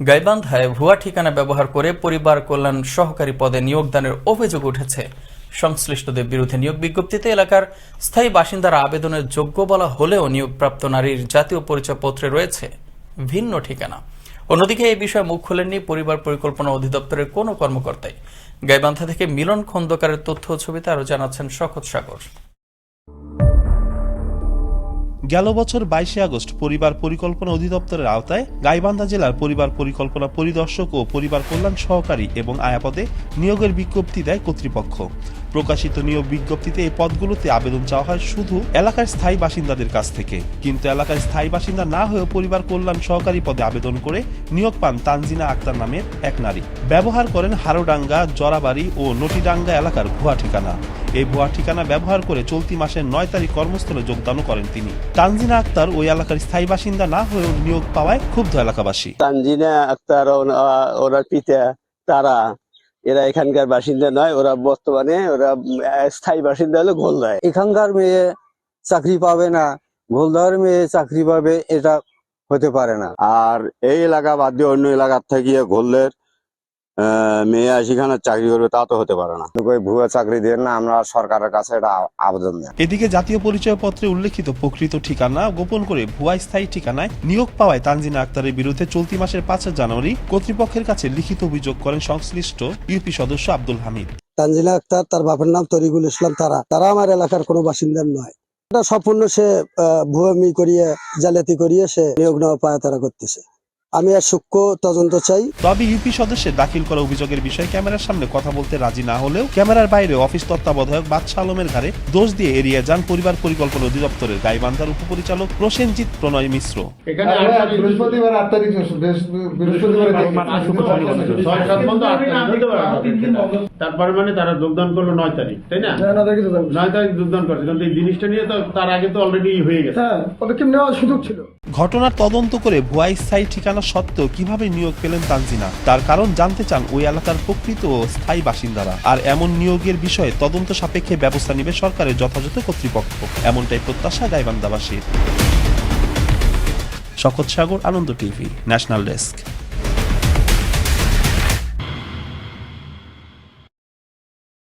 গাইবান্ধায় ভুয়া ঠিকানা ব্যবহার করে পরিবার কল্যাণ সহকারী পদে নিয়োগদানের অভিযোগ উঠেছে। সংশ্লিষ্টদের বিরুদ্ধে নিয়োগ বিজ্ঞপ্তিতে এলাকার স্থায়ী বাসিন্দারা আবেদনের যোগ্য বলা হলেও নিয়োগপ্রাপ্ত নারীর জাতীয় পরিচয়পত্রে রয়েছে ভিন্ন ঠিকানা। অন্যদিকে এই বিষয়ে মুখ খোলেননি পরিবার পরিকল্পনা অধিদপ্তরের কোনো কর্মকর্তাই। গাইবান্ধা থেকে মিলন খন্দকারের তথ্য ছবিতে আরও জানাচ্ছেন শকত সাগর। গেল বছর বাইশে আগস্ট পরিবার পরিকল্পনা অধিদপ্তরের আওতায় গাইবান্ধা জেলার পরিবার পরিকল্পনা পরিদর্শক ও পরিবার কল্যাণ সহকারী এবং আয়াপদে নিয়োগের বিজ্ঞপ্তি দেয় কর্তৃপক্ষ। প্রকাশিত নিয়োগ বিজ্ঞপ্তিতে এই পদগুলোতে আবেদন চাওয়া হয় শুধু এলাকার স্থায়ী বাসিন্দাদের কাছ থেকে। কিন্তু এলাকার স্থায়ী বাসিন্দা না হয়েও পরিবার কল্যাণ সহকারী পদে আবেদন করে নিয়োগ পান তানজিনা আক্তার নামের এক নারী। ব্যবহার করেন হারোডাঙ্গা, জরাবাড়ি ও নটিডাঙ্গা এলাকার ভুয়া ঠিকানা। এই ভুয়া ঠিকানা ব্যবহার করে চলতি মাসের নয় তারিখ কর্মস্থলে যোগদানও করেন তিনি। তানজিনা আক্তার ওই এলাকার স্থায়ী বাসিন্দা না হয়েও নিয়োগ পাওয়ায় ক্ষুব্ধ এলাকাবাসী। তানজিনা আক্তার ওনা- ওরা পিতা তারা এরা এখানকার বাসিন্দা নয় ওরা বর্তমানে ওরা স্থায়ী বাসিন্দা হলে হলো গোলদায় এখানকার মেয়ে চাকরি পাবে না গোলদার মেয়ে চাকরি পাবে এটা হতে পারে না। আর এই এলাকা বাদ দিয়ে অন্য এলাকার থেকে গোলদের মেয়ে সেখানে চাকরি করবে তা তো হতে পারে না। ভুয়া চাকরি দিয়ে না আমরা সরকারের কাছে এটা আবেদন দেন। এদিকে জাতীয় পরিচয়পত্রে উল্লেখিত প্রকৃত ঠিকানা গোপন করে ভুয়া স্থায়ী ঠিকানায় নিয়োগ পাওয়ায় তানজিনা আক্তারের বিরুদ্ধে চলতি মাসের পাঁচই জানুয়ারি কর্তৃপক্ষের কাছে লিখিত অভিযোগ করেন সংশ্লিষ্ট ইউপি সদস্য আব্দুল হামিদ। তানজিলা আক্তার তার বাপের নাম তরিকুল ইসলাম তারা। তারা আমার এলাকার কোনো বাসিন্দার নয়। এটা সম্পূর্ণ সে আহ, ভুয়ামি করিয়ে জালিয়াতি করিয়ে সে নিয়োগ নেওয়া পায় তারা করতেছে। আমি আর সূক্ষ্ম তদন্ত চাই। তবে ইউপি সদস্যের দাখিল করা অভিযোগের বিষয়ে ক্যামেরার সামনে কথা বলতে রাজি না হলেও ক্যামেরার বাইরে অফিস তত্ত্বাবধায়ক বাদশাহ আলমের ঘাড়ে দোষ দিয়ে এড়িয়ে যান পরিবার পরিকল্পনা অধিদপ্তরের গাইবান্ধার উপপরিচালক প্রসেনজিৎ প্রণয় মিশ্র। এখানে আমরা আট তারিখ- বৃহস্পতিবার আট তারিখ বৃহস্পতিবার ছয় সাত বন্ধ আট তারিখ। হতে পারে না। তারপরে মানে তারা যোগদান করল নয় তারিখ তাই না? নয় তারিখ যোগদান করছে। কিন্তু এই জিনিসটা নিয়ে তো তার আগে তো অলরেডি হয়ে গেছে। হ্যাঁ পদক্ষেপ নেওয়ার সুযোগ ছিল। ঘটনার তদন্ত করে ভুয়া স্থায়ী ঠিকানা সত্ত্বেও কীভাবে নিয়োগ পেলেন তানজিনা? তার কারণ জানতে চান ওই এলাকার প্রকৃত ও স্থায়ী বাসিন্দারা। আর এমন নিয়োগের বিষয়ে তদন্ত সাপেক্ষে ব্যবস্থা নেবে সরকারের যথাযথ কর্তৃপক্ষ। এমনটাই প্রত্যাশা গাইবান্দাবাসীর Shokot Sagar, Ananda TV, national desk.